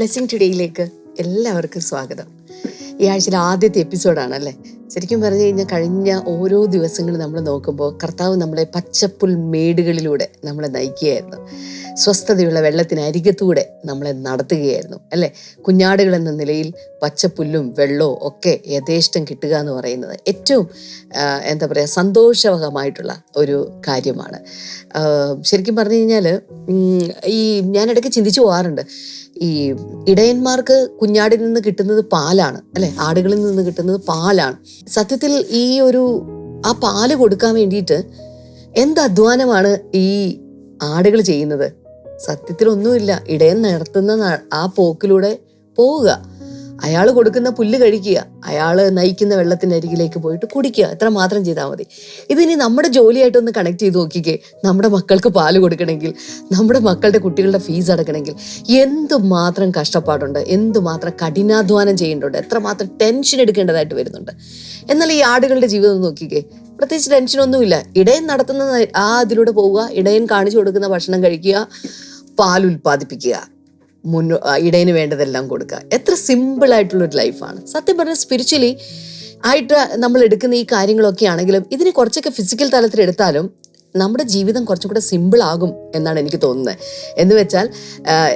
Blessing ടുഡേയിലേക്ക് എല്ലാവർക്കും സ്വാഗതം. ഈ ആഴ്ചയിലെ ആദ്യത്തെ എപ്പിസോഡാണല്ലേ? ശരിക്കും പറഞ്ഞു കഴിഞ്ഞാൽ കഴിഞ്ഞ ഓരോ ദിവസങ്ങളും നമ്മൾ നോക്കുമ്പോൾ കർത്താവ് നമ്മളെ പച്ചപ്പുൽ മേടുകളിലൂടെ നമ്മളെ നയിക്കുകയായിരുന്നു. സ്വസ്ഥതയുള്ള വെള്ളത്തിനരികത്തൂടെ നമ്മളെ നടത്തുകയായിരുന്നു അല്ലേ? കുഞ്ഞാടുകൾ എന്ന നിലയിൽ പച്ചപ്പുല്ലും വെള്ളവും ഒക്കെ യഥേഷ്ടം കിട്ടുക എന്ന് പറയുന്നത് ഏറ്റവും എന്താ പറയുക സന്തോഷവഹമായിട്ടുള്ള ഒരു കാര്യമാണ്. ശരിക്കും പറഞ്ഞു കഴിഞ്ഞാൽ ഈ ഞാനിടയ്ക്ക് ചിന്തിച്ചു പോകാറുണ്ട്. ഈ ഇടയന്മാർക്ക് കുഞ്ഞാടിൽ നിന്ന് കിട്ടുന്നത് പാലാണ് അല്ലെ? ആടുകളിൽ നിന്ന് കിട്ടുന്നത് പാലാണ്. സത്യത്തിൽ ഈ ഒരു ആ പാൽ കൊടുക്കാൻ വേണ്ടിയിട്ട് എന്ത് അധ്വാനമാണ് ഈ ആടുകൾ ചെയ്യുന്നത്? സത്യത്തിൽ ഒന്നുമില്ല ഇടയൻ നടത്തുന്ന ആ പോക്കിലൂടെ പോവുക. അയാൾ കൊടുക്കുന്ന പുല്ല് കഴിക്കുക. അയാൾ നയിക്കുന്ന വെള്ളത്തിന്റെ അരികിലേക്ക് പോയിട്ട് കുടിക്കുക. എത്ര മാത്രം ചെയ്താൽ മതി. ഇതിനി നമ്മുടെ ജോലിയായിട്ടൊന്ന് കണക്ട് ചെയ്ത് നോക്കിക്കേ. നമ്മുടെ മക്കൾക്ക് പാൽ കൊടുക്കണമെങ്കിൽ നമ്മുടെ മക്കളുടെ കുട്ടികളുടെ ഫീസ് അടക്കണമെങ്കിൽ എന്തുമാത്രം കഷ്ടപ്പാടുണ്ട് എന്തുമാത്രം കഠിനാധ്വാനം ചെയ്യേണ്ടതുണ്ട് എത്രമാത്രം ടെൻഷൻ എടുക്കേണ്ടതായിട്ട് വരുന്നുണ്ട്. എന്നാൽ ഈ ആടുകളുടെ ജീവിതം നോക്കിക്കേ. പ്രത്യേകിച്ച് ടെൻഷനൊന്നുമില്ല ഇടയൻ നടത്തുന്ന ആ അതിലൂടെ പോവുക ഇടയൻ കാണിച്ചു കൊടുക്കുന്ന ഭക്ഷണം കഴിക്കുക പാൽ ഉൽപ്പാദിപ്പിക്കുക. മുന്നോ ഇടയിന് വേണ്ടതെല്ലാം കൊടുക്കുക. എത്ര സിമ്പിൾ ആയിട്ടുള്ള ഒരു ലൈഫാണ് സത്യം പറഞ്ഞാൽ സ്പിരിച്വലി ആയിട്ട് നമ്മൾ എടുക്കുന്ന ഈ കാര്യങ്ങളൊക്കെ ആണെങ്കിലും ഇതിന് കുറച്ചൊക്കെ ഫിസിക്കൽ തലത്തിൽ എടുത്താലും നമ്മുടെ ജീവിതം കുറച്ചും കൂടെ സിമ്പിൾ ആകും എന്നാണ് എനിക്ക് തോന്നുന്നത്. എന്ന് വെച്ചാൽ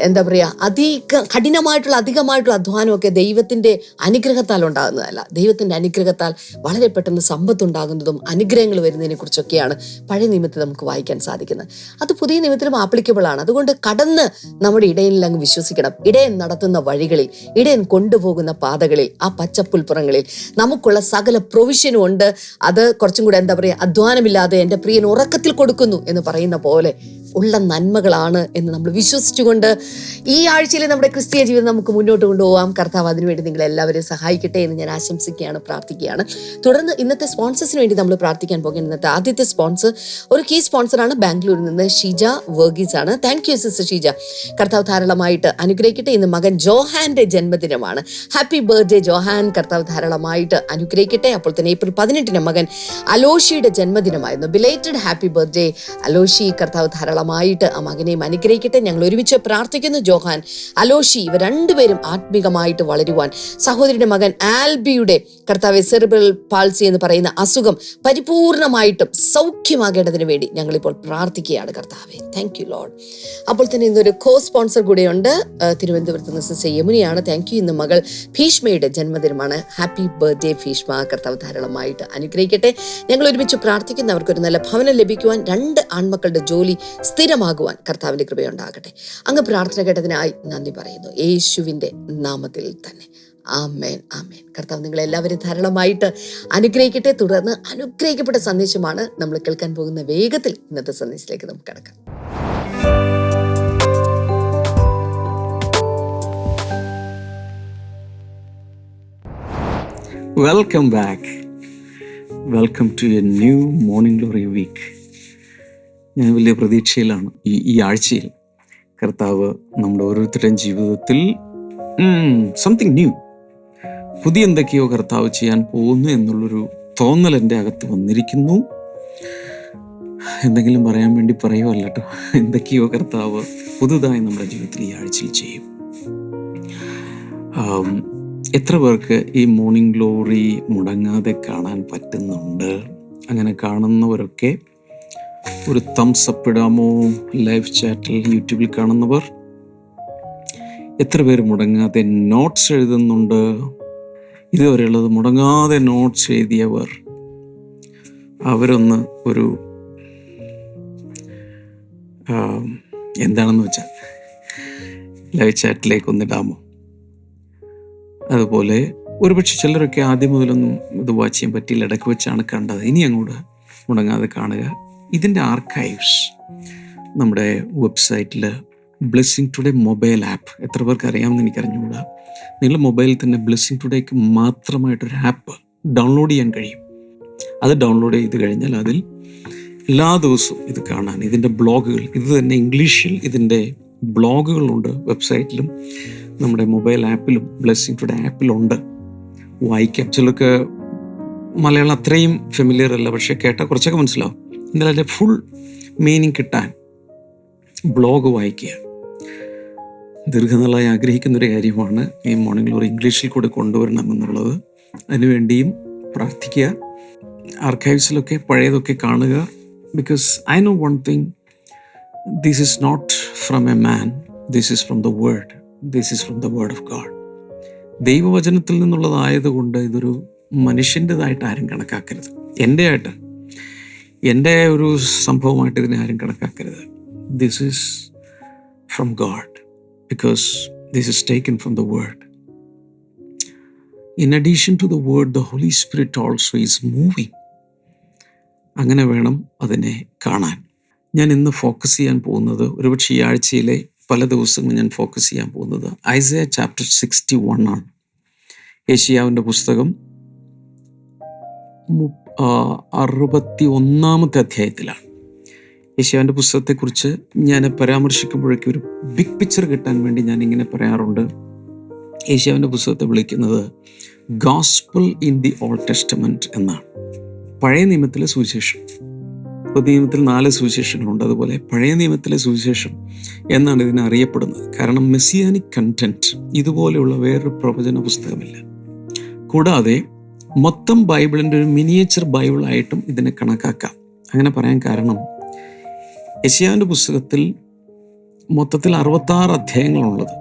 എന്താ പറയുക അധിക കഠിനമായിട്ടുള്ള അധികമായിട്ടുള്ള അധ്വാനമൊക്കെ ദൈവത്തിന്റെ അനുഗ്രഹത്താൽ ഉണ്ടാകുന്നതല്ല. ദൈവത്തിന്റെ അനുഗ്രഹത്താൽ വളരെ പെട്ടെന്ന് സമ്പത്ത് ഉണ്ടാകുന്നതും അനുഗ്രഹങ്ങൾ വരുന്നതിനെ കുറിച്ചൊക്കെയാണ് പഴയ നിയമത്തിൽ നമുക്ക് വായിക്കാൻ സാധിക്കുന്നത്. അത് പുതിയ നിയമത്തിലും ആപ്ലിക്കബിൾ ആണ്. അതുകൊണ്ട് കടന്ന് നമ്മുടെ ഇടയനിൽ അങ്ങ് വിശ്വസിക്കണം. ഇടയൻ നടത്തുന്ന വഴികളിൽ ഇടയൻ കൊണ്ടുപോകുന്ന പാതകളിൽ ആ പച്ചപ്പുൽപ്പുറങ്ങളിൽ നമുക്കുള്ള സകല പ്രൊവിഷനും ഉണ്ട്. അത് കുറച്ചും കൂടെ എന്താ പറയുക അധ്വാനമില്ലാതെ എന്റെ പ്രിയൻ ഉറക്കത്തിൽ കൊടുക്കുന്നു എന്ന് പറയുന്ന പോലെ ഉള്ള നന്മകളാണ് എന്ന് നമ്മൾ വിശ്വസിച്ചുകൊണ്ട് ഈ ആഴ്ചയിൽ നമ്മുടെ ക്രിസ്തീയ ജീവിതം നമുക്ക് മുന്നോട്ട് കൊണ്ടുപോകാം കർത്താവ് അതിനുവേണ്ടി നിങ്ങൾ എല്ലാവരെയും സഹായിക്കട്ടെ എന്ന് ഞാൻ ആശംസിക്കുകയാണ് പ്രാർത്ഥിക്കുകയാണ്. തുടർന്ന് ഇന്നത്തെ സ്പോൺസേഴ്സിന് വേണ്ടി നമ്മൾ പ്രാർത്ഥിക്കാൻ പോകുന്നത് ഇന്നത്തെ ആദ്യത്തെ സ്പോൺസർ ഒരു കീ സ്പോൺസറാണ് ബാംഗ്ലൂരിൽ നിന്ന് ഷീജ വർഗീസ് ആണ്. Thank you sister Sheeja. കർത്താവ് ധാരാളമായിട്ട് അനുഗ്രഹിക്കട്ടെ. ഇന്ന് മകൻ ജോഹാന്റെ ജന്മദിനമാണ്. Happy birthday Johan. കർത്താവ് ധാരാളമായിട്ട് അനുഗ്രഹിക്കട്ടെ. അപ്പോൾ തന്നെ ഏപ്രിൽ പതിനെട്ടിന് മകൻ അലോഷിയുടെ ജന്മദിനമായിരുന്നു. Belated happy birthday Aloshy. കർത്താവ് ധാരാളമായിട്ട് ആ മകനെയും അനുഗ്രഹിക്കട്ടെ. ഞങ്ങൾ ഒരുമിച്ച് പ്രാർത്ഥിക്കുന്നു ജോഹാൻ. അലോഷി ഇവ രണ്ടുപേരും ആത്മീകമായിട്ട് വളരുവാൻ. സഹോദരിയുടെ മകൻ ആൽബിയുടെ കർത്താവ് സെറിബ്രൽ പാൾസി എന്ന് പറയുന്ന അസുഖം പരിപൂർണമായിട്ടും സൗഖ്യമാകേണ്ടതിന് വേണ്ടി ഞങ്ങളിപ്പോൾ പ്രാർത്ഥിക്കുകയാണ് കർത്താവെ. താങ്ക് യു ലോഡ് അപ്പോൾ തന്നെ ഇന്നൊരു കോ സ്പോൺസർ കൂടെയുണ്ട് തിരുവനന്തപുരത്ത് നിന്ന് യമുനിയാണ്. താങ്ക് യു ഇന്ന് മകൾ ഭീഷ്മയുടെ ജന്മദിനമാണ്. Happy birthday Bhishma. കർത്താവ് ധാരാളമായിട്ട് അനുഗ്രഹിക്കട്ടെ. ഞങ്ങൾ ഒരുമിച്ച് പ്രാർത്ഥിക്കുന്നവർക്ക് ഒരു നല്ല ഭവനം ലഭിക്കുവാൻ രണ്ട് ആൺമക്കളുടെ ജോലി സ്ഥിരമാകുവാൻ കർത്താവിന്റെ കൃപയുണ്ടാകട്ടെ. അങ്ങ് പ്രാർത്ഥന കേട്ടതിനായി നന്ദി പറയുന്നു. യേശുവിന്റെ നാമത്തിൽ തന്നെ. ആമേൻ ആമേൻ. കർത്താവ് നിങ്ങളെല്ലാവരും ധാരാളമായിട്ട് അനുഗ്രഹിക്കട്ടെ. തുടർന്ന് അനുഗ്രഹിക്കപ്പെട്ട സന്ദേശമാണ് നമ്മൾ കേൾക്കാൻ പോകുന്ന വേഗത്തിൽ ഇന്നത്തെ സന്ദേശത്തിലേക്ക് നമുക്ക് കടക്കാം. Welcome back welcome to a new morning glory week വലിയ പ്രതീക്ഷയിലാണ് ഈ ഈ ആഴ്ചയിൽ. കർത്താവ് നമ്മുടെ ഓരോരുത്തരുടെയും ജീവിതത്തിൽ സംതിങ് ന്യൂ പുതിയ എന്തൊക്കെയോ കർത്താവ് ചെയ്യാൻ പോകുന്നു എന്നുള്ളൊരു തോന്നൽ എന്റെ അകത്ത് വന്നിരിക്കുന്നു. എന്തെങ്കിലും പറയാൻ വേണ്ടി പറയുമല്ല എന്തൊക്കെയോ കർത്താവ് പുതുതായി നമ്മുടെ ജീവിതത്തിൽ ഈ ആഴ്ചയിൽ ചെയ്യും. എത്ര പേർക്ക് ഈ മോർണിംഗ് ഗ്ലോറി മുടങ്ങാതെ കാണാൻ പറ്റുന്നുണ്ട്? അങ്ങനെ കാണുന്നവരൊക്കെ ഒരു തംസ് അപ്പ് ഇടാമോ? ലൈവ് ചാറ്റിൽ യൂട്യൂബിൽ കാണുന്നവർ എത്ര പേര് മുടങ്ങാതെ നോട്ട്സ് എഴുതുന്നുണ്ട്? ഇതുവരെയുള്ളത് മുടങ്ങാതെ നോട്ട്സ് എഴുതിയവർ അവരൊന്ന് ഒരു എന്താണെന്ന് വെച്ചാൽ ലൈവ് ചാറ്റിലേക്ക് ഒന്നിടാമോ അതുപോലെ ഒരുപക്ഷെ ചിലരൊക്കെ ആദ്യം മുതലൊന്നും ഇത് വാച്ച് ചെയ്യാൻ പറ്റിയില്ല. ഇടയ്ക്ക് വെച്ചാണ് കണ്ടത്. ഇനി അങ്ങോട്ട് മുടങ്ങാതെ കാണുക. ഇതിന്റെ ആർക്കൈവ്സ് നമ്മുടെ വെബ്സൈറ്റിൽ ബ്ലെസ്സിങ് ടുഡേ മൊബൈൽ ആപ്പ് എത്ര പേർക്ക് അറിയാമെന്ന് എനിക്കറിഞ്ഞുകൂടാ. നിങ്ങളുടെ മൊബൈലിൽ തന്നെ ബ്ലെസ്സിങ് ടുഡേക്ക് മാത്രമായിട്ടൊരു ആപ്പ് ഡൗൺലോഡ് ചെയ്യാൻ കഴിയും. അത് ഡൗൺലോഡ് ചെയ്ത് കഴിഞ്ഞാൽ അതിൽ എല്ലാ ദിവസവും ഇത് കാണാൻ ഇതിന്റെ ബ്ലോഗുകൾ ഇത് തന്നെ ഇംഗ്ലീഷിൽ ഇതിന്റെ ബ്ലോഗുകളുണ്ട് വെബ്സൈറ്റിലും നമ്മുടെ മൊബൈൽ ആപ്പിലും ബ്ലെസ്സിങ് ടുഡേ ആപ്പിലുണ്ട് വായിക്കാം. ചിലർക്ക് മലയാളം അത്രയും ഫെമിലിയർ അല്ല പക്ഷേ കേട്ടാൽ കുറച്ചൊക്കെ മനസ്സിലാവും. എന്നാൽ അതിന്റെ ഫുൾ മീനിങ് കിട്ടാൻ ബ്ലോഗ് വായിക്കുക. ദീർഘനാളായി ആഗ്രഹിക്കുന്ന ഒരു കാര്യമാണ് ഈ മോർണിംഗ് ഗ്ലോറി ഇംഗ്ലീഷിൽ കൂടെ കൊണ്ടുവരണം എന്നുള്ളത്. അതിനുവേണ്ടിയും പ്രാർത്ഥിക്കുക. ആർക്കൈവ്സിലൊക്കെ പഴയതൊക്കെ കാണുക. Because I know one thing this is not from a man this is from the word this is from the word of God ദൈവവചനത്തിൽ നിന്നുള്ളതായതുകൊണ്ട് ഇതൊരു മനുഷ്യന്റെതായിട്ട് ആരും കണക്കാക്കരുത്. എന്റെ ആയിട്ട് എന്റെ ഒരു സംഭവമായിട്ട് ഇതിനെ ആരും കണക്കാക്കരുത്. This is from God because this is taken from the word in addition to the word the Holy Spirit also is moving അങ്ങനെ വേണം അതിനെ കാണാൻ. ഞാൻ ഇന്ന് ഫോക്കസ് ചെയ്യാൻ പോകുന്നത് ഒരുപക്ഷെ ഈ ആഴ്ചയിലെ പല ദിവസങ്ങളും ഞാൻ ഫോക്കസ് ചെയ്യാൻ പോകുന്നത് ഐസയ ചാപ്റ്റർ സിക്സ്റ്റി വൺ ആണ്. ഏഷ്യാവിന്റെ പുസ്തകം അറുപത്തി ഒന്നാമത്തെ അധ്യായത്തിലാണ്. യേശുവിന്റെ പുസ്തകത്തെക്കുറിച്ച് ഞാൻ പരാമർശിക്കുമ്പോഴേക്കും ഒരു ബിഗ് പിക്ചർ കിട്ടാൻ വേണ്ടി ഞാൻ ഇങ്ങനെ പറയാറുണ്ട്. യേശുവിന്റെ പുസ്തകത്തെ വിളിക്കുന്നത് gospel in the Old Testament എന്നാണ്. പഴയ നിയമത്തിലെ സുവിശേഷം. പുതിയ നിയമത്തിൽ നാല് സുവിശേഷങ്ങളുണ്ട്. അതുപോലെ പഴയ നിയമത്തിലെ സുവിശേഷം എന്നാണ് ഇതിനെ അറിയപ്പെടുന്നത്. കാരണം മെസ്സിയാനിക് കണ്ടന്റ് ഇതുപോലെയുള്ള വേറൊരു പ്രവചന പുസ്തകമില്ല. കൂടാതെ മൊത്തം ബൈബിളിന്റെ ഒരു മിനിയേച്ചർ ബൈബിളായിട്ടും ഇതിനെ കണക്കാക്കാം. അങ്ങനെ പറയാൻ കാരണം യശിയാവിന്റെ പുസ്തകത്തിൽ മൊത്തത്തിൽ അറുപത്താറ് അധ്യായങ്ങളുള്ളത്.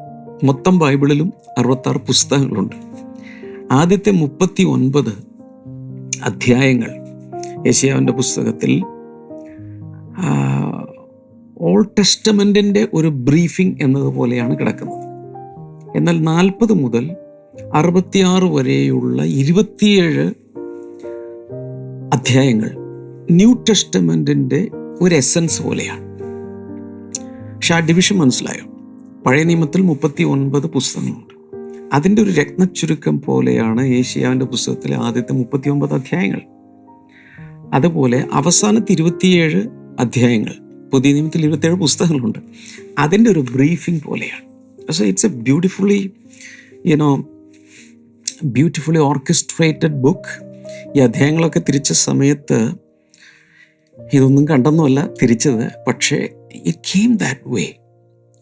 മൊത്തം ബൈബിളിലും അറുപത്താറ് പുസ്തകങ്ങളുണ്ട്. ആദ്യത്തെ മുപ്പത്തി ഒൻപത് അധ്യായങ്ങൾ യശയാവിന്റെ പുസ്തകത്തിൽ ഓൾ ടെസ്റ്റമെന്റിന്റെ ഒരു ബ്രീഫിംഗ് എന്നതുപോലെയാണ് കിടക്കുന്നത്. എന്നാൽ നാൽപ്പത് മുതൽ അറുപത്തിയാറ് വരെയുള്ള ഇരുപത്തിയേഴ് അധ്യായങ്ങൾ ന്യൂ ടെസ്റ്റമെന്റിന്റെ ഒരു എസൻസ് പോലെയാണ്. പക്ഷെ ആ ഡിവിഷൻ മനസ്സിലായോ? പഴയ നിയമത്തിൽ മുപ്പത്തി ഒൻപത് പുസ്തകങ്ങളുണ്ട്. അതിന്റെ ഒരു രത്നച്ചുരുക്കം പോലെയാണ് ഏഷ്യാവിന്റെ പുസ്തകത്തിലെ ആദ്യത്തെ മുപ്പത്തി ഒമ്പത് അധ്യായങ്ങൾ. അതുപോലെ അവസാനത്തെ ഇരുപത്തിയേഴ് അധ്യായങ്ങൾ പുതിയ നിയമത്തിൽ ഇരുപത്തിയേഴ് പുസ്തകങ്ങളുണ്ട്. അതിന്റെ ഒരു ബ്രീഫിംഗ് പോലെയാണ്. So it's a beautifully you know beautifully orchestrated book ഈ അധ്യായങ്ങളൊക്കെ തിരിച്ച സമയത്ത് ഇതൊന്നും കണ്ടെന്നുമല്ല തിരിച്ചത്. പക്ഷേ it came that way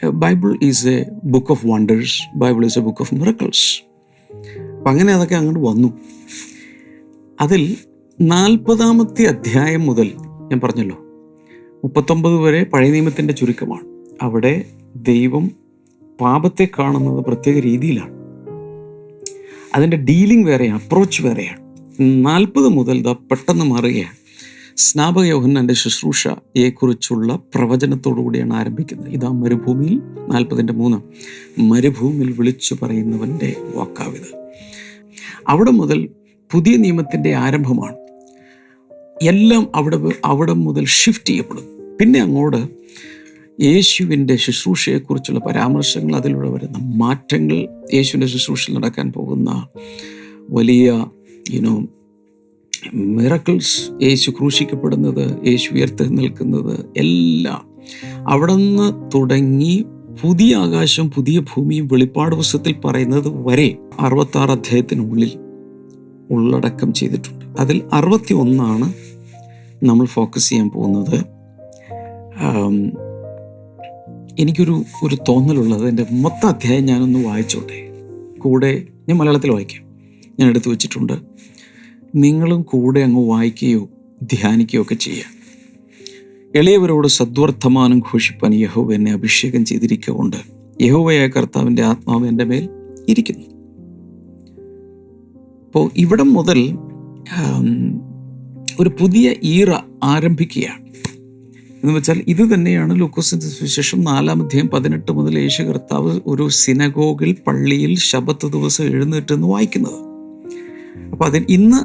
Bible is a book of wonders Bible is a book of miracles അപ്പം അങ്ങനെ അതൊക്കെ അങ്ങോട്ട് വന്നു. അതിൽ നാൽപ്പതാമത്തെ അധ്യായം മുതൽ ഞാൻ പറഞ്ഞല്ലോ മുപ്പത്തൊമ്പത് വരെ പഴയ നിയമത്തിന്റെ ചുരുക്കമാണ്. അവിടെ ദൈവം പാപത്തെ കാണുന്നത് പ്രത്യേക രീതിയിലാണ്. അതിന്റെ ഡീലിംഗ് വേറെയാണ് അപ്രോച്ച് വേറെയാണ്. നാൽപ്പത് മുതൽ ദാ പെട്ടെന്ന് മാറുകയാണ്. സ്നാപക യോഹന്നാന്റെ ശുശ്രൂഷയെക്കുറിച്ചുള്ള പ്രവചനത്തോടുകൂടിയാണ് ആരംഭിക്കുന്നത്. ഇതാ മരുഭൂമിയിൽ നാൽപ്പതിന്റെ മൂന്ന്. മരുഭൂമിയിൽ വിളിച്ചു പറയുന്നവന്റെ വാക്കാവിത് അവിടെ മുതൽ പുതിയ നിയമത്തിന്റെ ആരംഭമാണ്. എല്ലാം അവിടെ അവിടെ മുതൽ ഷിഫ്റ്റ് ചെയ്യപ്പെടും പിന്നെ അങ്ങോട്ട് യേശുവിന്റെ ശുശ്രൂഷയെക്കുറിച്ചുള്ള പരാമർശങ്ങൾ അതിലൂടെ വരുന്ന മാറ്റങ്ങൾ യേശുവിന്റെ ശുശ്രൂഷയിൽ നടക്കാൻ പോകുന്ന വലിയ ഇനോ മിറക്കിൾസ് യേശു ക്രൂശിക്കപ്പെടുന്നത് യേശു ഉയർത്തി നിൽക്കുന്നത് എല്ലാം അവിടെ നിന്ന് തുടങ്ങി പുതിയ ആകാശം പുതിയ ഭൂമിയും വെളിപ്പാട് പുസ്തകത്തിൽ പറയുന്നത് വരെ അറുപത്താറ് അധ്യായത്തിനുള്ളിൽ ഉള്ളടക്കം ചെയ്തിട്ടുണ്ട്. അതിൽ അറുപത്തി ഒന്നാണ് നമ്മൾ ഫോക്കസ് ചെയ്യാൻ പോകുന്നത്. എനിക്കൊരു ഒരു തോന്നലുള്ളത് എന്റെ മൊത്തം അധ്യായം ഞാനൊന്ന് വായിച്ചോട്ടെ. കൂടെ ഞാൻ മലയാളത്തിൽ വായിക്കാം. ഞാൻ എടുത്തു വെച്ചിട്ടുണ്ട്. നിങ്ങളും കൂടെ അങ്ങ് വായിക്കുകയോ ധ്യാനിക്കുകയോ ഒക്കെ ചെയ്യാം എളിയവരോട് സദ്വർത്തമാനം ഘോഷിപ്പാൻ യഹോവ എന്നെ അഭിഷേകം ചെയ്തിരിക്കുകൊണ്ട് യഹോവയായ കർത്താവിന്റെ ആത്മാവ് എന്റെ മേൽ ഇരിക്കുന്നു. അപ്പോൾ ഇവിടം മുതൽ ഒരു പുതിയ ഈറ ആരംഭിക്കുകയാണ്. എന്ന് വെച്ചാൽ ഇത് തന്നെയാണ് ലൂക്കോസിന്റെ സുവിശേഷം നാലാം അധ്യായം പതിനെട്ട് മുതൽ യേശു കർത്താവ് ഒരു സിനഗോഗിൽ പള്ളിയിൽ ശബത്ത് ദിവസം എഴുന്നേറ്റെന്ന് വായിക്കുന്നത്. അപ്പൊ അതിന് ഇന്ന്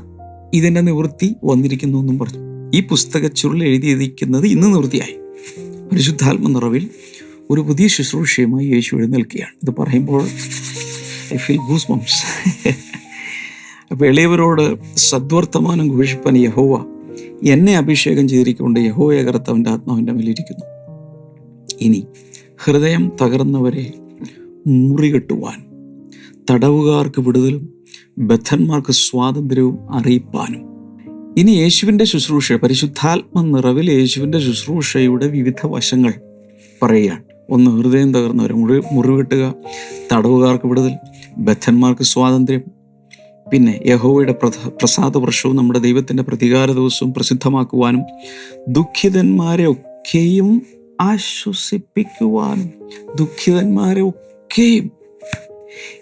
ഇതിന്റെ നിവൃത്തി വന്നിരിക്കുന്നു എന്നും പറഞ്ഞു. ഈ പുസ്തക ചുരുൾ എഴുതിയിരിക്കുന്നത് ഇന്ന് നിവൃത്തിയായി. പരിശുദ്ധാത്മ നിറവിൽ ഒരു പുതിയ ശുശ്രൂഷയുമായി യേശു എഴുന്നേൽക്കുകയാണ്. ഇത് പറയുമ്പോൾ ഐ ഫീൽ ഗൂസ് മംസ് അപ്പോൾ എളിയവരോട് സദ്വർത്തമാനം ഘോഷിപ്പാൻ യഹോവ എന്നെ അഭിഷേകം ചെയ്തിരിക്കൊണ്ട് യഹോയ കർത്താവിന്റെ ആത്മാവിന്റെ മേലിരിക്കുന്നു ഇനി ഹൃദയം തകർന്നവരെ മുറികെട്ടുവാൻ തടവുകാർക്ക് വിടുതലും ബദ്ധന്മാർക്ക് സ്വാതന്ത്ര്യവും അറിയിപ്പാനും. ഇനി യേശുവിന്റെ ശുശ്രൂഷ പരിശുദ്ധാത്മ നിറവിൽ യേശുവിന്റെ ശുശ്രൂഷയുടെ വിവിധ വശങ്ങൾ പറയുകയാണ്. ഒന്ന് ഹൃദയം തകർന്നവരെ മുറി മുറിവെട്ടുക തടവുകാർക്ക് വിടുതൽ ബദ്ധന്മാർക്ക് സ്വാതന്ത്ര്യം പിന്നെ യഹോവയുടെ പ്രസാദ വർഷവും നമ്മുടെ ദൈവത്തിന്റെ പ്രതികാര ദിവസവും പ്രസിദ്ധമാക്കുവാനും ദുഃഖിതന്മാരെ ഒക്കെയും ആശ്വസിപ്പിക്കുവാനും ദുഃഖിതന്മാരെ ഒക്കെയും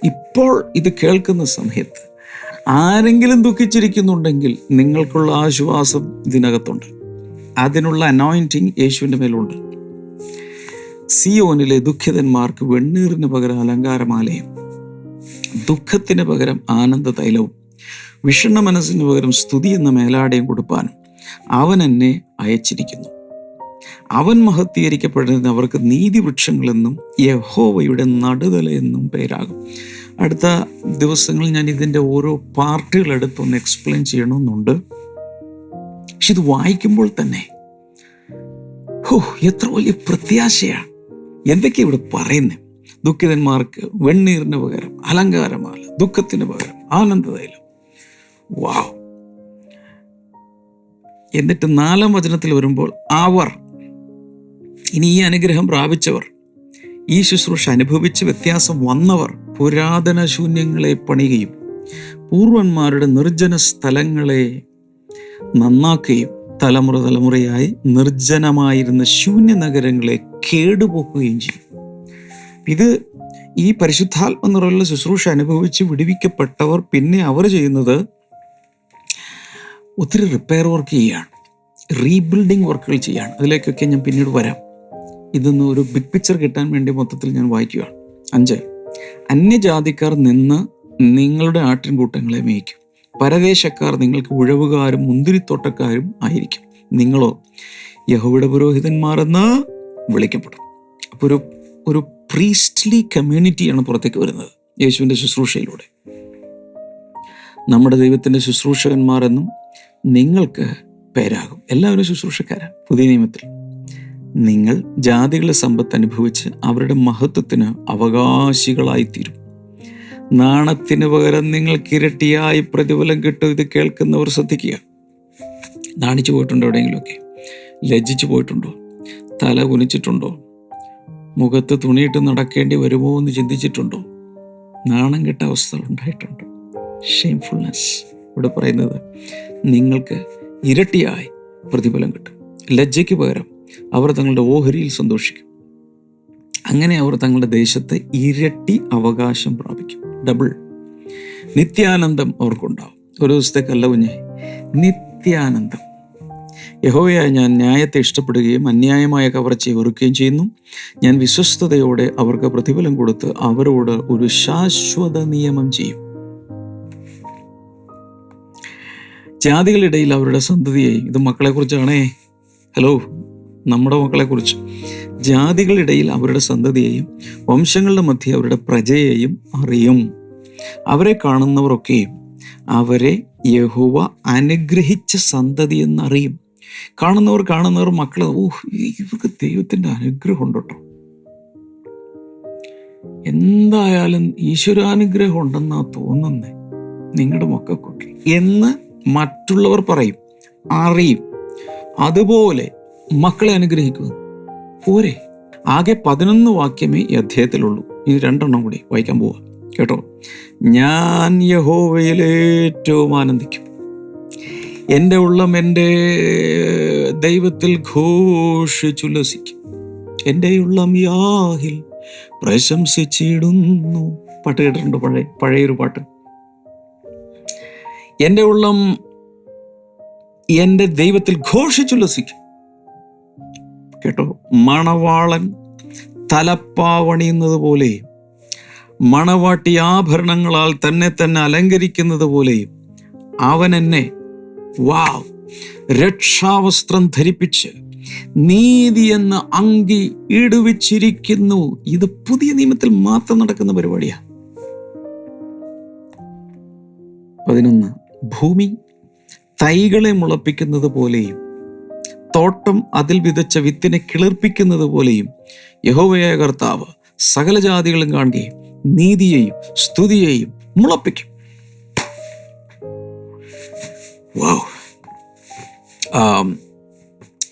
ഇപ്പോൾ ഇത് കേൾക്കുന്ന സമയത്ത് ആരെങ്കിലും ദുഃഖിച്ചിരിക്കുന്നുണ്ടെങ്കിൽ നിങ്ങൾക്കുള്ള ആശ്വാസം ഇതിനകത്തുണ്ട്. അതിനുള്ള അനോയിന്റിങ് യേശുവിന്റെ മേലുണ്ട്. സിയോനിലെ ദുഃഖിതന്മാർക്ക് വെണ്ണീറിന് പകരം അലങ്കാരമാലയും ദുഃഖത്തിന് പകരം ആനന്ദ തൈലവും വിഷണ്ണ മനസ്സിന് പകരം സ്തുതി എന്ന മേലാടയും കൊടുപ്പാനും അവൻ എന്നെ അയച്ചിരിക്കുന്നു. അവൻ മഹത്വീകരിക്കപ്പെടുന്ന അവർക്ക് നീതിവൃക്ഷങ്ങളെന്നും യഹോവയുടെ നടുതല എന്നും പേരാകും. അടുത്ത ദിവസങ്ങളിൽ ഞാൻ ഇതിന്റെ ഓരോ പാർട്ടുകൾ എടുത്തൊന്ന് എക്സ്പ്ലെയിൻ ചെയ്യണമെന്നുണ്ട്. പക്ഷെ ഇത് വായിക്കുമ്പോൾ തന്നെ ഹോ എത്ര വലിയ പ്രത്യാശയാണ്. എന്തൊക്കെയാണ് ഇവിടെ പറയുന്നത് ദുഃഖിതന്മാർക്ക് വെണ്ണീറിന് പകരം അലങ്കാരമാല ദുഃഖത്തിന് പകരം ആനന്ദതൈലം. വാവ്. എന്നിട്ട് നാലാം വചനത്തിൽ വരുമ്പോൾ അവർ ഇനി ഈ അനുഗ്രഹം പ്രാപിച്ചവർ ഈ ശുശ്രൂഷ അനുഭവിച്ച് വ്യത്യാസം വന്നവർ പുരാതന ശൂന്യങ്ങളെ പണിയുകയും പൂർവന്മാരുടെ നിർജന സ്ഥലങ്ങളെ നന്നാക്കുകയും തലമുറ തലമുറയായി നിർജനമായിരുന്ന ശൂന്യ നഗരങ്ങളെ കേടുപോക്കുകയും ചെയ്യും. ഇത് ഈ പരിശുദ്ധാത്മ നിറവിലുള്ള ശുശ്രൂഷ അനുഭവിച്ച് വിടുവിക്കപ്പെട്ടവർ പിന്നെ അവർ ചെയ്യുന്നത് ഒത്തിരി റിപ്പയർ വർക്ക് ചെയ്യുകയാണ്. റീബിൽഡിംഗ് വർക്കുകൾ ചെയ്യുകയാണ്. അതിലേക്കൊക്കെ ഞാൻ പിന്നീട് വരാം. ഇതൊന്ന് ഒരു ബിഗ് പിക്ചർ കിട്ടാൻ വേണ്ടി മൊത്തത്തിൽ ഞാൻ വായിക്കുകയാണ്. അഞ്ച് അന്യജാതിക്കാർ നിന്ന് നിങ്ങളുടെ ആട്ടിൻകൂട്ടങ്ങളെ മേയ്ക്കും. പരദേശക്കാർ നിങ്ങൾക്ക് ഉഴവുകാരും മുന്തിരിത്തോട്ടക്കാരും ആയിരിക്കും. നിങ്ങളോ യഹോയുടെ പുരോഹിതന്മാരെന്ന് വിളിക്കപ്പെടും. അപ്പോൾ ഒരു ഒരു പ്രീസ്റ്റ്ലി കമ്മ്യൂണിറ്റിയാണ് പുറത്തേക്ക് വരുന്നത്. യേശുവിന്റെ ശുശ്രൂഷയിലൂടെ. നമ്മുടെ ദൈവത്തിന്റെ ശുശ്രൂഷകന്മാരെന്നും നിങ്ങൾക്ക് പേരാകും. എല്ലാവരും ശുശ്രൂഷക്കാരാണ് പുതിയ നിയമത്തിൽ. നിങ്ങൾ ജാതികളുടെ സമ്പത്ത് അനുഭവിച്ച് അവരുടെ മഹത്വത്തിന് അവകാശികളായിത്തീരും. നാണത്തിന് പകരം നിങ്ങൾക്ക് ഇരട്ടിയായി പ്രതിഫലം കിട്ടും. ഇത് കേൾക്കുന്നവർ ശ്രദ്ധിക്കുക. നാണിച്ചു പോയിട്ടുണ്ടോ എവിടെയെങ്കിലുമൊക്കെ? ലജ്ജിച്ചു പോയിട്ടുണ്ടോ? തല കുനിച്ചിട്ടുണ്ടോ? മുഖത്ത് തുണിയിട്ട് നടക്കേണ്ടി വരുമോ എന്ന് ചിന്തിച്ചിട്ടുണ്ടോ? നാണം കെട്ട അവസ്ഥ ഉണ്ടായിട്ടുണ്ട്. ഷെയിംഫുൾനെസ് ഇവിടെ പറയുന്നത് നിങ്ങൾക്ക് ഇരട്ടിയായി പ്രതിഫലം കിട്ടും. ലജ്ജയ്ക്ക് പകരം അവർ തങ്ങളുടെ ഓഹരിയിൽ സന്തോഷിക്കും. അങ്ങനെ അവർ തങ്ങളുടെ ദേശത്തെ ഇരട്ടി അവകാശം പ്രാപിക്കും. ഡബിൾ നിത്യാനന്ദം അവർക്കുണ്ടാവും. ഒരു ദിവസത്തേക്കല്ല കുഞ്ഞെ. നിത്യാനന്ദം. യഹോവയായ ഞാൻ ന്യായത്തെ ഇഷ്ടപ്പെടുകയും അന്യായമായ കവർച്ചയെ വെറുക്കുകയും ചെയ്യുന്നു. ഞാൻ വിശ്വസ്തയോടെ അവർക്ക് പ്രതിഫലം കൊടുത്ത് അവരോട് ഒരു ശാശ്വത നിയമം ചെയ്യും. ജാതികളിടയിൽ അവരുടെ സന്തതിയെ ഇത് മക്കളെക്കുറിച്ചാണേ. ഹലോ നമ്മുടെ മക്കളെക്കുറിച്ച്. ജാതികളിടയിൽ അവരുടെ സന്തതിയെയും വംശങ്ങളുടെ മധ്യ അവരുടെ പ്രജയെയും അറിയും. അവരെ കാണുന്നവരൊക്കെയും അവരെ യഹോവ അനുഗ്രഹിച്ച സന്തതി എന്നറിയും. കാണുന്നവർ കാണുന്നവർ മക്കളെ ഓ ഇവർക്ക് ദൈവത്തിന്റെ അനുഗ്രഹം ഉണ്ട് കേട്ടോ എന്തായാലും ഈശ്വരാനുഗ്രഹം ഉണ്ടെന്നാ തോന്നുന്നേ നിങ്ങളുടെ മക്കൾക്കൊക്കെ. എന്ന് മറ്റുള്ളവർ പറയും അറിയും. അതുപോലെ മക്കളെ അനുഗ്രഹിക്കുക പോരെ? ആകെ പതിനൊന്ന് വാക്യമേ ഈ അധ്യായത്തിലുള്ളൂ. ഇനി രണ്ടെണ്ണം കൂടി വായിക്കാൻ പോവാ. കേട്ടോ? ഞാൻ യഹോവയിൽ ഏറ്റവും ആനന്ദിക്കും. എന്റെ ഉള്ളം എന്റെ ദൈവത്തിൽ ഘോഷിച്ചുല്ലസിക്കും. എന്റെ ഉള്ളം യാഹിൽ പ്രശംസിച്ചിടുന്നു. പാട്ട് കേട്ടിട്ടുണ്ട് പഴയ പഴയൊരു പാട്ട്? എന്റെ ഉള്ളം എന്റെ ദൈവത്തിൽ ഘോഷിച്ചുല്ലസിക്കും. കേട്ടോ മണവാളൻ തലപ്പാവണിയുന്നത് പോലെയും മണവാട്ടി ആഭരണങ്ങളാൽ തന്നെ തന്നെ അലങ്കരിക്കുന്നത് പോലെയും അവൻ എന്നെ വാവ്. രക്ഷാവസ്ത്രം ധരിപ്പിച്ച് നീതി എന്ന അങ്കി ഇടുവിച്ചിരിക്കുന്നു. ഇത് പുതിയ നിയമത്തിൽ മാത്രം നടക്കുന്ന പരിപാടിയാണ് പതിനൊന്ന്. ഭൂമി തൈകളെ മുളപ്പിക്കുന്നത് പോലെയും തോട്ടം അതിൽ വിതച്ച വിത്തിനെ കിളിർപ്പിക്കുന്നത് പോലെയും യഹോവയായ കർത്താവ് സകല ജാതികളും കാണുകയും നീതിയെയും സ്തുതിയെയും മുളപ്പിക്കും.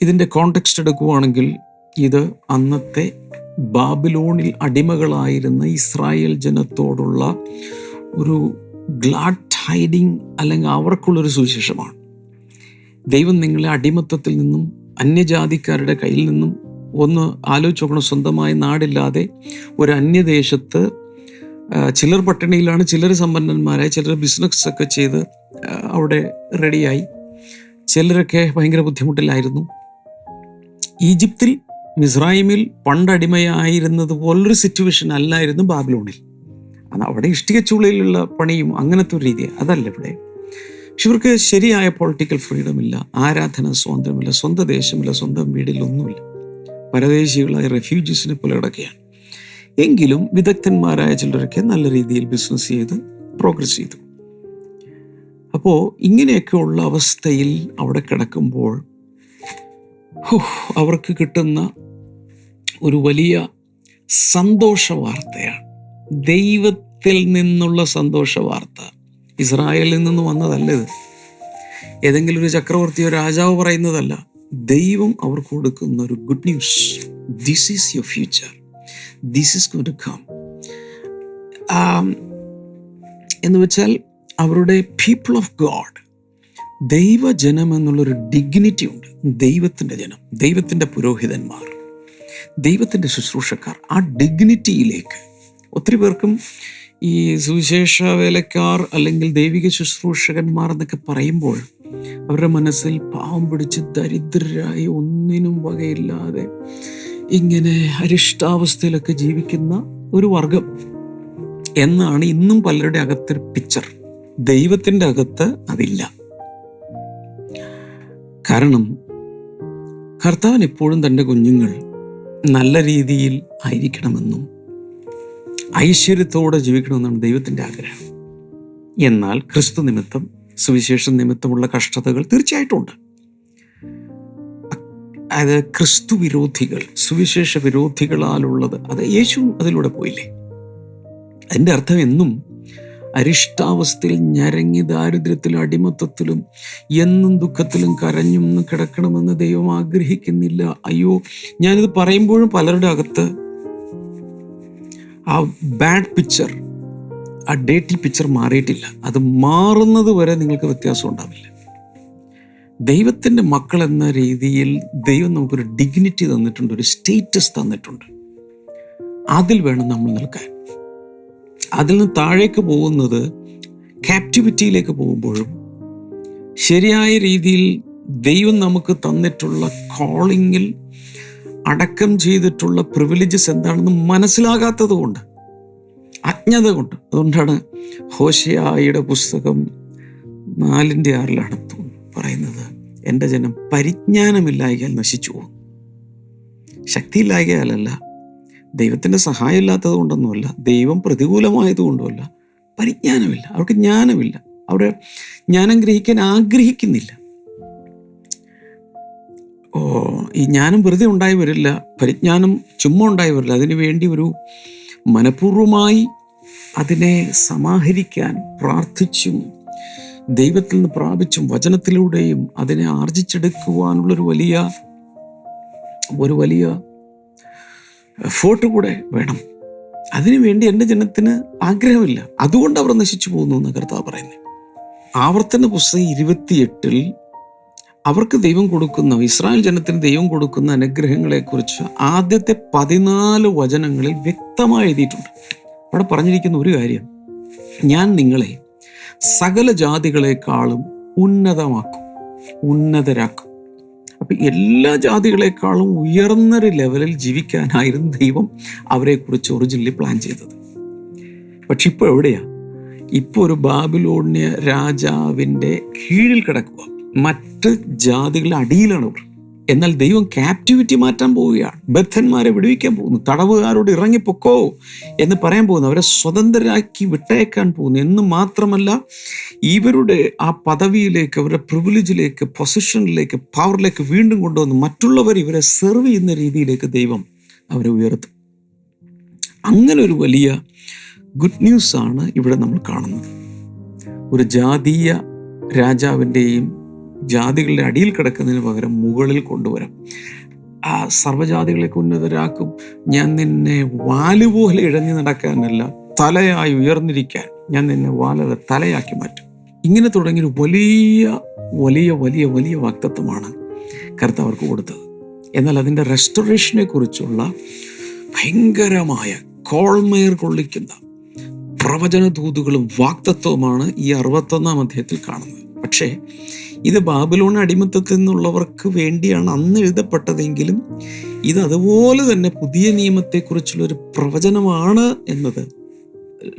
ഇതിന്റെ കോണ്ടെക്സ്റ്റ് എടുക്കുവാണെങ്കിൽ ഇത് അന്നത്തെ ബാബിലോണിൽ അടിമകളായിരുന്ന ഇസ്രായേൽ ജനത്തോടുള്ള ഒരു ഗ്ലാഡ് ഹൈഡിങ് അല്ലെങ്കിൽ അവർക്കുള്ളൊരു സുവിശേഷമാണ്. ദൈവം നിങ്ങളെ അടിമത്തത്തിൽ നിന്നും അന്യജാതിക്കാരുടെ കയ്യിൽ നിന്നും ഒന്ന് ആലോചിച്ച് നോക്കണം. സ്വന്തമായി നാടില്ലാതെ ഒരു അന്യദേശത്ത് ചിലർ പട്ടിണിയിലാണ് ചിലർ സമ്പന്നന്മാരായി ചിലർ ബിസിനസ്സൊക്കെ ചെയ്ത് അവിടെ റെഡിയായി. ചിലരൊക്കെ ഭയങ്കര ബുദ്ധിമുട്ടിലായിരുന്നു. ഈജിപ്തിൽ മിസ്രൈമിൽ പണ്ടടിമയായിരുന്നത് പോലൊരു സിറ്റുവേഷൻ അല്ലായിരുന്നു ബാബിലോണിൽ. അത് അവിടെ ഇഷ്ടിക ചൂളയിലുള്ള പണിയും അങ്ങനത്തെ ഒരു രീതി അതല്ല ഇവിടെ. പക്ഷെ ഇവർക്ക് ശരിയായ പൊളിറ്റിക്കൽ ഫ്രീഡം ഇല്ല. ആരാധന സ്വാതന്ത്ര്യമില്ല. സ്വന്തം ദേശമില്ല. സ്വന്തം വീടിലൊന്നുമില്ല. പരദേശികളായ റെഫ്യൂജീസിനെ പോലെ കിടക്കുകയാണ്. എങ്കിലും വിദഗ്ധന്മാരായ ചിലരൊക്കെ നല്ല രീതിയിൽ ബിസിനസ് ചെയ്ത് പ്രോഗ്രസ് ചെയ്തു. അപ്പോൾ ഇങ്ങനെയൊക്കെയുള്ള അവസ്ഥയിൽ അവിടെ കിടക്കുമ്പോൾ അവർക്ക് കിട്ടുന്ന ഒരു വലിയ സന്തോഷ വാർത്തയാണ് ദൈവത്തിൽ നിന്നുള്ള സന്തോഷ വാർത്ത ഇസ്രായേലിൽ നിന്ന് വന്നതല്ല ഇത്? ഏതെങ്കിലും ഒരു ചക്രവർത്തിയോ രാജാവോ പറയുന്നതല്ല. ദൈവം അവർക്ക് കൊടുക്കുന്ന ഒരു good news this is your future this is good come എന്ന് വെച്ചാൽ അവരുടെ പീപ്പിൾ ഓഫ് ഗോഡ് ദൈവജനം എന്നുള്ളൊരു ഡിഗ്നിറ്റി ഉണ്ട്. ദൈവത്തിന്റെ ജനം ദൈവത്തിന്റെ പുരോഹിതന്മാർ ദൈവത്തിന്റെ ശുശ്രൂഷക്കാർ ആ ഡിഗ്നിറ്റിയിലേക്ക് ഒത്തിരി പേർക്കും ഈ സുവിശേഷ വേലക്കാർ അല്ലെങ്കിൽ ദൈവിക ശുശ്രൂഷകന്മാർ എന്നൊക്കെ പറയുമ്പോൾ അവരുടെ മനസ്സിൽ പാവം പിടിച്ച് ദരിദ്രരായി ഒന്നിനും വകയില്ലാതെ ഇങ്ങനെ അരിഷ്ടാവസ്ഥയിലൊക്കെ ജീവിക്കുന്ന ഒരു വർഗം എന്നാണ് ഇന്നും പലരുടെ അകത്തൊരു പിക്ചർ ദൈവത്തിന്റെ അകത്ത് അതില്ല. കാരണം കർത്താവൻ എപ്പോഴും തന്റെ കുഞ്ഞുങ്ങൾ നല്ല രീതിയിൽ ആയിരിക്കണമെന്നും ഐശ്വര്യത്തോടെ ജീവിക്കണമെന്നാണ് ദൈവത്തിന്റെ ആഗ്രഹം. എന്നാൽ ക്രിസ്തു നിമിത്തം സുവിശേഷം നിമിത്തമുള്ള കഷ്ടതകൾ തീർച്ചയായിട്ടും ഉണ്ട്. അത് ക്രിസ്തു വിരോധികൾ സുവിശേഷ വിരോധികളാലുള്ളത് അത് യേശു അതിലൂടെ പോയില്ലേ? അതിന്റെ അർത്ഥം എന്നും അരിഷ്ടാവസ്ഥയിൽ ഞരങ്ങി ദാരിദ്ര്യത്തിലും അടിമത്തത്തിലും എന്നും ദുഃഖത്തിലും കരഞ്ഞും കിടക്കണമെന്ന് ദൈവം ആഗ്രഹിക്കുന്നില്ല. അയ്യോ ഞാനിത് പറയുമ്പോഴും പലരുടെ അകത്ത് ആ ബാഡ് പിക്ചർ ആ ഡേറ്റി പിക്ചർ മാറിയിട്ടില്ല. അത് മാറുന്നത് വരെ നിങ്ങൾക്ക് വ്യത്യാസം ഉണ്ടാവില്ല. ദൈവത്തിന്റെ മക്കൾ എന്ന രീതിയിൽ ദൈവം നമുക്കൊരു ഡിഗ്നിറ്റി തന്നിട്ടുണ്ട് ഒരു സ്റ്റേറ്റസ് തന്നിട്ടുണ്ട്. അതിൽ വേണം നമ്മൾ നിൽക്കാൻ. അതിൽ നിന്ന് താഴേക്ക് പോകുന്നത് ക്യാപ്റ്റിവിറ്റിയിലേക്ക് പോകുമ്പോഴും ശരിയായ രീതിയിൽ ദൈവം നമുക്ക് തന്നിട്ടുള്ള കോളിങ്ങിൽ അടക്കം ചെയ്തിട്ടുള്ള പ്രിവിലേജസ് എന്താണെന്ന് മനസ്സിലാകാത്തത് കൊണ്ട് അജ്ഞത കൊണ്ട്. അതുകൊണ്ടാണ് ഹോഷയായുടെ പുസ്തകം നാലിന്റെ ആറിലാണ് പറയുന്നത് എന്റെ ജനം പരിജ്ഞാനമില്ലായകയാൽ നശിച്ചു പോകും. ശക്തിയില്ലായകയാലല്ല ദൈവത്തിന്റെ സഹായം ഇല്ലാത്തത് കൊണ്ടൊന്നുമല്ല ദൈവം പ്രതികൂലമായത് കൊണ്ടുമല്ല പരിജ്ഞാനമില്ല അവർക്ക് ജ്ഞാനമില്ല അവിടെ ജ്ഞാനം ഗ്രഹിക്കാൻ ആഗ്രഹിക്കുന്നില്ല. ഓ ഈ ജ്ഞാനം വെറുതെ ഉണ്ടായി വരില്ല പരിജ്ഞാനം ചുമ്മാ ഉണ്ടായി വരില്ല അതിനു വേണ്ടി ഒരു മനഃപൂർവമായി അതിനെ സമാഹരിക്കാൻ പ്രാർത്ഥിച്ചും ദൈവത്തിൽ നിന്ന് പ്രാപിച്ചും വചനത്തിലൂടെയും അതിനെ ആർജിച്ചെടുക്കുവാനുള്ളൊരു വലിയ ഒരു വലിയ എഫേർട്ട് കൂടെ വേണം. അതിനുവേണ്ടി എന്റെ ജനത്തിന് ആഗ്രഹമില്ല. അതുകൊണ്ട് അവർ നശിച്ചു പോകുന്നു എന്ന് കർത്താവ് പറയുന്നത് ആവർത്തന പുസ്തകം ഇരുപത്തിയെട്ടിൽ അവർക്ക് ദൈവം കൊടുക്കുന്ന ഇസ്രായേൽ ജനത്തിന് ദൈവം കൊടുക്കുന്ന അനുഗ്രഹങ്ങളെക്കുറിച്ച് ആദ്യത്തെ പതിനാല് വചനങ്ങളിൽ വ്യക്തമായി എഴുതിയിട്ടുണ്ട്. അവിടെ പറഞ്ഞിരിക്കുന്ന ഒരു കാര്യം ഞാൻ നിങ്ങളെ സകല ജാതികളെക്കാളും ഉന്നതമാക്കും ഉന്നതരാക്കും. അപ്പം എല്ലാ ജാതികളെക്കാളും ഉയർന്നൊരു ലെവലിൽ ജീവിക്കാനായിരുന്നു ദൈവം അവരെക്കുറിച്ച് ഒറിജിനലി പ്ലാൻ ചെയ്തത്. പക്ഷെ ഇപ്പോൾ എവിടെയാ? ഇപ്പോൾ ഒരു ബാബിലോണിയ രാജാവിന്റെ കീഴിൽ കിടക്കുക മറ്റ് ജാതികളുടെ അടിയിലാണ് അവർ. എന്നാൽ ദൈവം ക്യാപ്റ്റിവിറ്റി മാറ്റാൻ പോവുകയാണ്. ബദ്ധന്മാരെ വിടുവിക്കാൻ പോകുന്നു. തടവുകാരോട് ഇറങ്ങിപ്പൊക്കോ എന്ന് പറയാൻ പോകുന്നു. അവരെ സ്വതന്ത്രരാക്കി വിട്ടയക്കാൻ പോകുന്നു. എന്ന് മാത്രമല്ല ഇവരുടെ ആ പദവിയിലേക്ക് അവരുടെ പ്രിവിലേജിലേക്ക് പൊസിഷനിലേക്ക് പവറിലേക്ക് വീണ്ടും കൊണ്ടുവന്ന് മറ്റുള്ളവർ ഇവരെ സെർവ് ചെയ്യുന്ന രീതിയിലേക്ക് ദൈവം അവരെ ഉയർത്തും. അങ്ങനെ ഒരു വലിയ ഗുഡ് ന്യൂസ് ആണ് ഇവിടെ നമ്മൾ കാണുന്നത്. ഒരു ജാതീയ രാജാവിന്റെയും ജാതികളുടെ അടിയിൽ കിടക്കുന്നതിന് പകരം മുകളിൽ കൊണ്ടുവരാം. ആ സർവജാതികളെ ഉന്നതരാക്കും ഞാൻ നിന്നെ വാലുപോലെ ഇഴഞ്ഞു നടക്കാനല്ല തലയായി ഉയർന്നിരിക്കാൻ ഞാൻ നിന്നെ വാലത തലയാക്കി മാറ്റും. ഇങ്ങനെ തുടങ്ങിയൊരു വലിയ വലിയ വലിയ വലിയ വാക്തത്വമാണ് കർത്താവർക്ക് കൊടുത്തത്. എന്നാൽ അതിന്റെ റെസ്റ്റോറേഷനെ കുറിച്ചുള്ള ഭയങ്കരമായ കോൾമേർ കൊള്ളിക്കുന്ന പ്രവചന ദൂതുകളും വാക്തത്വവുമാണ് ഈ അറുപത്തൊന്നാം അധ്യായത്തിൽ കാണുന്നത്. പക്ഷേ ഇത് ബാബിലോൺ അടിമത്തത്തിൽ നിന്നുള്ളവർക്ക് വേണ്ടിയാണ് അന്ന് എഴുതപ്പെട്ടതെങ്കിലും ഇത് അതുപോലെ തന്നെ പുതിയ നിയമത്തെക്കുറിച്ചുള്ള ഒരു പ്രവചനമാണ് എന്നത്.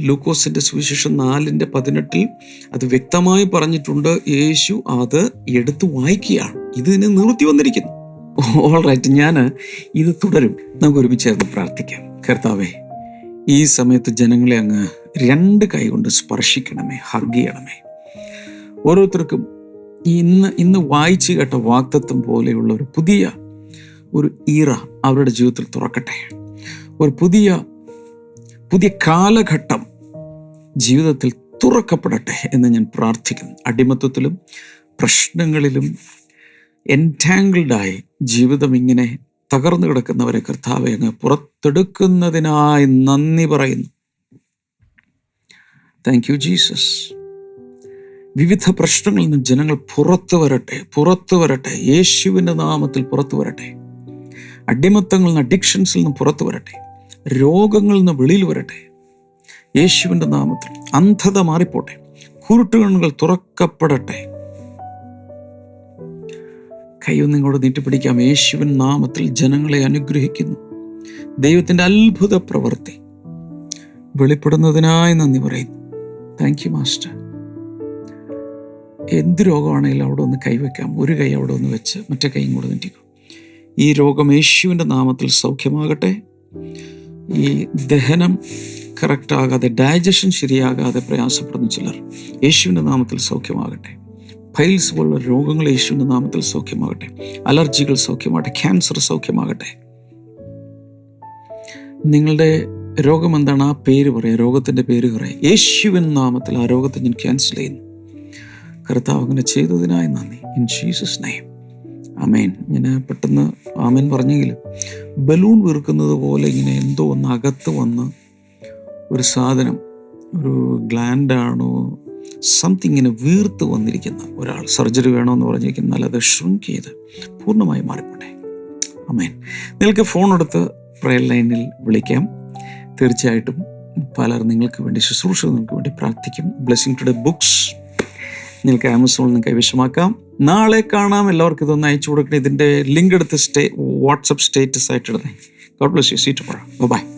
ലൂക്കോസിന്റെ സുവിശേഷം നാലിന്റെ പതിനെട്ടിൽ അത് വ്യക്തമായി പറഞ്ഞിട്ടുണ്ട്. യേശു അത് എടുത്തു വായിക്കുകയാണ്. ഇതിനെ നിർത്തി വന്നിരിക്കുന്നു. ഓൾ റൈറ്റ് ഞാൻ ഇത് തുടരും. നമുക്ക് ഒരുമിച്ച് ചേർന്ന് പ്രാർത്ഥിക്കാം. കർത്താവേ ഈ സമയത്ത് ജനങ്ങളെ അങ്ങ് രണ്ട് കൈ കൊണ്ട് സ്പർശിക്കണമേ ഹഗ് ചെയ്യണമേ ഓരോരുത്തർക്കും ഇന്ന് ഇന്ന് വായിച്ചു കേട്ട വാക്തത്വം പോലെയുള്ള ഒരു പുതിയ ഒരു ഈറ അവരുടെ ജീവിതത്തിൽ തുറക്കട്ടെ. ഒരു പുതിയ പുതിയ കാലഘട്ടം ജീവിതത്തിൽ തുറക്കപ്പെടട്ടെ എന്ന് ഞാൻ പ്രാർത്ഥിക്കുന്നു. അടിമത്വത്തിലും പ്രശ്നങ്ങളിലും എന്റാങ്കിൾഡായി ജീവിതം ഇങ്ങനെ തകർന്നു കിടക്കുന്നവരെ കർത്താവെ അങ്ങ് പുറത്തെടുക്കുന്നതിനായി നന്ദി പറയുന്നു. താങ്ക് യു ജീസസ് വിവിധ പ്രശ്നങ്ങളിൽ നിന്ന് ജനങ്ങൾ പുറത്തു വരട്ടെ പുറത്തു വരട്ടെ. യേശുവിന്റെ നാമത്തിൽ പുറത്തു വരട്ടെ. അടിമത്തങ്ങളിൽ നിന്ന് അഡിക്ഷൻസിൽ നിന്ന് പുറത്തു വരട്ടെ. രോഗങ്ങളിൽ നിന്ന് വെളിയിൽ വരട്ടെ. യേശുവിന്റെ നാമത്തിൽ അന്ധത മാറിപ്പോട്ടെ. കുരുട്ടുകണ്ണുകൾ തുറക്കപ്പെടട്ടെ. കൈയൊന്നും ഇങ്ങോട്ട് നീട്ടിപ്പിടിക്കാം യേശുവിൻ നാമത്തിൽ ജനങ്ങളെ അനുഗ്രഹിക്കുന്നു. ദൈവത്തിന്റെ അത്ഭുത പ്രവൃത്തി. വെളിപ്പെടുന്നതിനായി നന്ദി പറയുന്നു. താങ്ക് യു മാസ്റ്റർ എന്ത് രോഗമാണെങ്കിലും അവിടെ ഒന്ന് കൈവയ്ക്കാം. ഒരു കൈ അവിടെ ഒന്ന് വെച്ച് മറ്റേ കൈയും കൂടെ നീട്ടിക്കും. ഈ രോഗം യേശുവിന്റെ നാമത്തിൽ സൗഖ്യമാകട്ടെ. ഈ ദഹനം കറക്റ്റാകാതെ ഡൈജഷൻ ശരിയാകാതെ പ്രയാസപ്പെടുന്ന ചിലർ യേശുവിന്റെ നാമത്തിൽ സൗഖ്യമാകട്ടെ. ഫൈൽസ് പോലുള്ള രോഗങ്ങൾ യേശുവിന്റെ നാമത്തിൽ സൗഖ്യമാകട്ടെ. അലർജികൾ സൗഖ്യമാകട്ടെ. ക്യാൻസർ സൗഖ്യമാകട്ടെ. നിങ്ങളുടെ രോഗം എന്താണ്? ആ പേര് പറയുക രോഗത്തിന്റെ പേര് പറയുക യേശുവിൻ നാമത്തിൽ ആ രോഗത്തെ ഞാൻ ക്യാൻസൽ ചെയ്യുന്നു. കർത്താവ് അങ്ങനെ ചെയ്തതിനായി നന്ദി. ഇൻ ജീസസ് നെയ്മ് അമേൻ ഇങ്ങനെ പെട്ടെന്ന് ആമേൻ പറഞ്ഞെങ്കിലും ബലൂൺ വീർക്കുന്നത് പോലെ ഇങ്ങനെ എന്തോ ഒന്ന് അകത്ത് വന്ന് ഒരു സാധനം ഒരു ഗ്ലാൻഡാണോ സംതിങ് ഇങ്ങനെ വീർത്ത് വന്നിരിക്കുന്ന ഒരാൾ. സർജറി വേണമെന്ന് പറഞ്ഞിരിക്കുന്ന അത് ഷ്രിങ്ക് ചെയ്ത് പൂർണമായി മാറിപ്പോട്ടെ. അമേൻ നിങ്ങൾക്ക് ഫോൺ എടുത്ത് പ്രയർ ലൈനിൽ വിളിക്കാം. തീർച്ചയായിട്ടും പലർ നിങ്ങൾക്ക് വേണ്ടി ശുശ്രൂഷ നിങ്ങൾക്ക് വേണ്ടി പ്രാർത്ഥിക്കും. ബ്ലെസ്സിങ് ടുഡേ ബുക്സ് നിങ്ങൾക്ക് ആമസോണിൽ നിന്ന് കൈവശമാക്കാം. നാളെ കാണാം. എല്ലാവർക്കും ഇതൊന്ന് അയച്ചു കൊടുക്കണം. ഇതിന്റെ ലിങ്ക് എടുത്ത് സ്റ്റേ വാട്സപ്പ് സ്റ്റേറ്റസ് ആയിട്ട് എടുത്തേ God bless you sweet bye